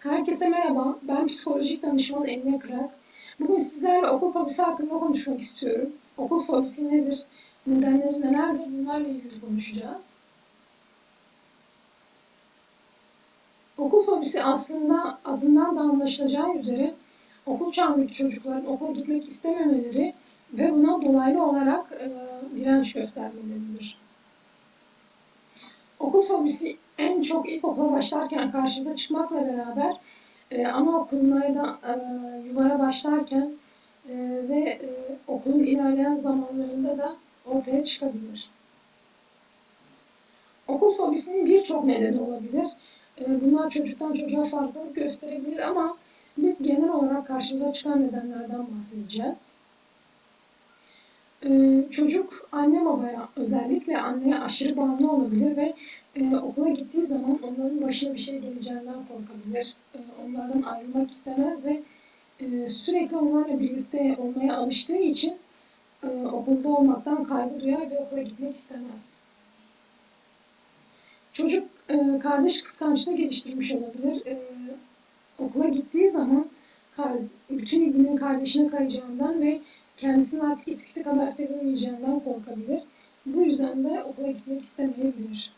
Herkese merhaba, ben psikolojik danışman Emine Kırak. Bugün sizlerle okul fobisi hakkında konuşmak istiyorum. Okul fobisi nedir, nedenleri nelerdir bunlarla ilgili konuşacağız. Okul fobisi aslında adından da anlaşılacağı üzere okul çağındaki çocukların okula gitmek istememeleri ve buna dolaylı olarak e, direnç göstermeleridir. Okul fobisi en çok ilkokula başlarken karşımıza çıkmakla beraber e, anaokuluna da e, yuvaya başlarken e, ve e, okulun ilerleyen zamanlarında da ortaya çıkabilir. Okul fobisinin birçok nedeni olabilir. E, bunlar çocuktan çocuğa farklılık gösterebilir ama biz genel olarak karşımıza çıkan nedenlerden bahsedeceğiz. Ee, çocuk anne babaya özellikle anneye aşırı bağımlı olabilir ve e, okula gittiği zaman onların başına bir şey geleceğinden korkabilir. E, onlardan ayrılmak istemez ve e, sürekli onlarla birlikte olmaya alıştığı için e, okulda olmaktan kaygı duyar ve okula gitmek istemez. Çocuk e, kardeş kıskançlığı geliştirmiş olabilir. E, okula gittiği zaman bütün ilginin kardeşine kayacağından ve kendisini artık eskisi kadar sevemeyeceğinden korkabilir. Bu yüzden de okula gitmek istemeyebilir.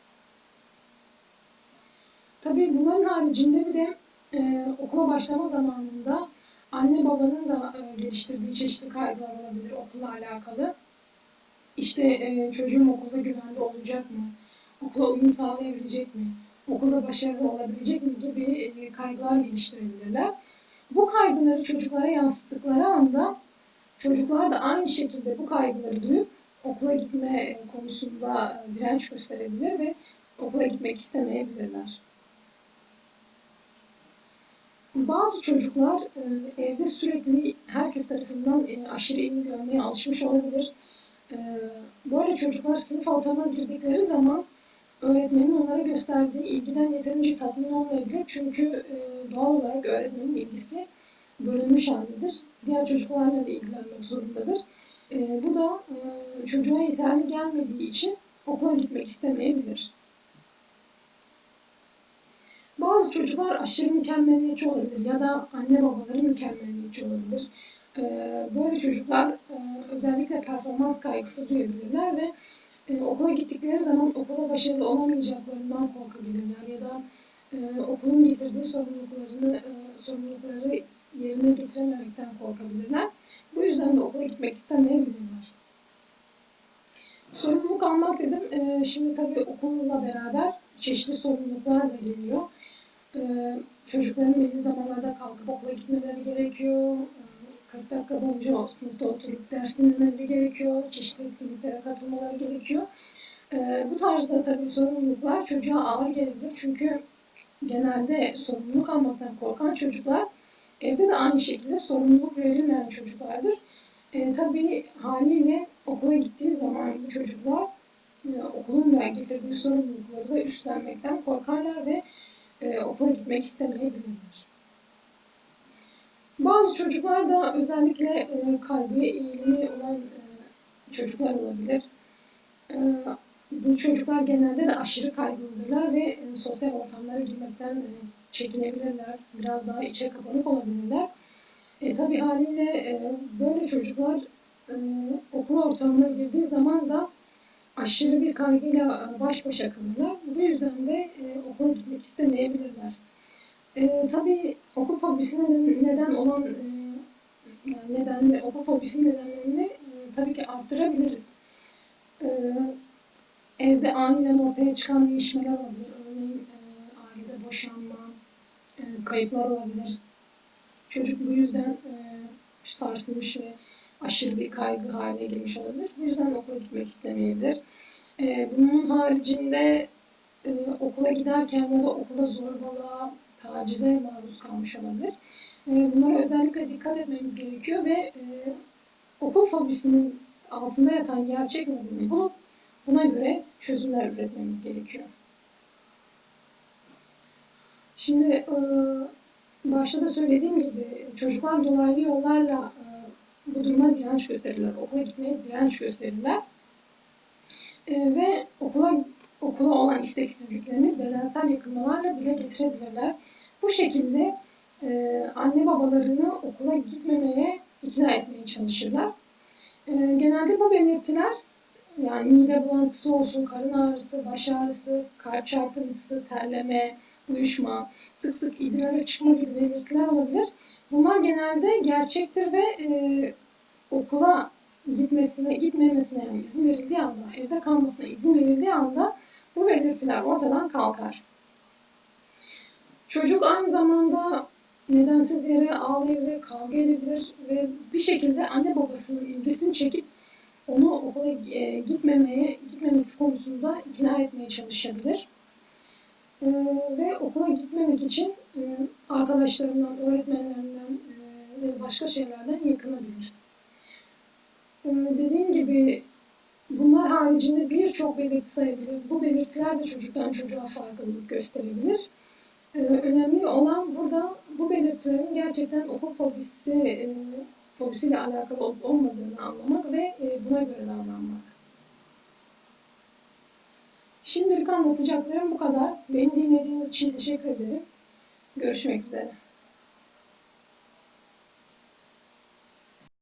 Tabii bunların haricinde bir de e, okula başlama zamanında anne babanın da e, geliştirdiği çeşitli kaygılar olabilir okulla alakalı. İşte e, çocuğum okulda güvende olacak mı? Okula uyum sağlayabilecek mi? Okulda başarılı olabilecek mi gibi e, kaygılar geliştirebilirler. Bu kaygıları çocuklara yansıttıkları anda çocuklar da aynı şekilde bu kaygıları duyup okula gitme konusunda direnç gösterebilir ve okula gitmek istemeyebilirler. Bazı çocuklar e, evde sürekli herkes tarafından e, aşırı ilgi görmeye alışmış olabilir. E, böyle çocuklar sınıf ortamına girdikleri zaman öğretmenin onlara gösterdiği ilgiden yeterince tatmin olmayabilir. Çünkü doğal olarak öğretmenin ilgisi bölünmüş haldedir. Diğer çocuklarla da ilgilenmek zorundadır. E, bu da e, çocuğa yeterli gelmediği için okula gitmek istemeyebilir. Bazı çocuklar aşırı mükemmeliyetçi olabilir ya da anne babaları mükemmeliyetçi olabilir. Ee, böyle çocuklar e, özellikle performans kaygısı duyabilirler ve e, okula gittikleri zaman okula başarılı olamayacaklarından korkabilirler ya da e, okulun getirdiği sorumluluklarını sorumlulukları yerine getirememekten korkabilirler. Bu yüzden de okula gitmek istemeyebilirler. Sorumluluk almak dedim. Şimdi tabii okulla beraber çeşitli sorumluluklar da geliyor e, çocukların belli zamanlarda kalkıp okula gitmeleri gerekiyor. 40 ee, dakika boyunca o sınıfta oturup ders dinlemeleri gerekiyor. Çeşitli etkinliklere katılmaları gerekiyor. Bu tarzda tabii sorumluluklar çocuğa ağır gelebilir. Çünkü genelde sorumluluk almaktan korkan çocuklar evde de aynı şekilde sorumluluk verilmeyen çocuklardır. E, tabii haliyle okula gittiği zaman bu çocuklar e, okulun da getirdiği sorumlulukları da üstlenmekten korkarlar ve e, okula gitmek istemeyebilirler. Bazı çocuklar da özellikle e, kaygıya eğilimi olan e, çocuklar olabilir. E, bu çocuklar genelde de aşırı kaygılıdırlar ve e, sosyal ortamlara girmekten e, çekinebilirler. Biraz daha içe kapanık olabilirler. E, tabii haliyle e, böyle çocuklar e, okul ortamına girdiği zaman da aşırı bir kaygıyla e, baş başa kalırlar. Bu yüzden de e, okula gitmek istemeyebilirler. E, tabii okul fobisine neden olan e, nedenle, okul fobisinin nedenlerini e, tabii ki arttırabiliriz. E, evde aniden ortaya çıkan değişmeler olabilir. Örneğin e, ailede boşanma, e, kayıplar olabilir. Çocuk bu yüzden e, sarsılmış ve aşırı bir kaygı haline gelmiş olabilir. Bu yüzden okula gitmek istemeyebilir. Ee, bunun haricinde e, okula giderken ya da okula zorbalığa, tacize maruz kalmış olabilir. E, bunlara özellikle dikkat etmemiz gerekiyor ve e, okul fobisinin altında yatan gerçek nedeni bulup buna göre çözümler üretmemiz gerekiyor. Şimdi e, başta da söylediğim gibi çocuklar dolaylı yollarla e, bu duruma direnç gösterirler. Okula gitmeye direnç gösterirler. E, ve okula okula olan isteksizliklerini bedensel yakınmalarla dile getirebilirler. Bu şekilde anne babalarını okula gitmemeye ikna etmeye çalışırlar. Genelde bu belirtiler yani mide bulantısı olsun, karın ağrısı, baş ağrısı, kalp çarpıntısı, terleme, uyuşma, sık sık idrara çıkma gibi belirtiler olabilir. Bunlar genelde gerçektir ve e, okula gitmesine, gitmemesine yani izin verildiği anda, evde kalmasına izin verildiği anda bu belirtiler ortadan kalkar. Çocuk aynı zamanda nedensiz yere ağlayabilir, kavga edebilir ve bir şekilde anne babasının ilgisini çekip onu okula e, gitmemeye, gitmemesi konusunda ikna etmeye çalışabilir. E, ve okula gitmemek için e, arkadaşlarından, öğretmenlerinden e, ve başka şeylerden yakınabilir. E, dediğim gibi bunlar haricinde birçok belirti sayabiliriz. Bu belirtiler de çocuktan çocuğa farklılık gösterebilir. E, önemli olan burada bu belirtilerin gerçekten okul fobisi e, fobisiyle alakalı olup olmadığını anlamak ve e, buna göre davranmak. Şimdilik anlatacaklarım bu kadar. Beni dinlediğiniz için teşekkür ederim. Görüşmek üzere.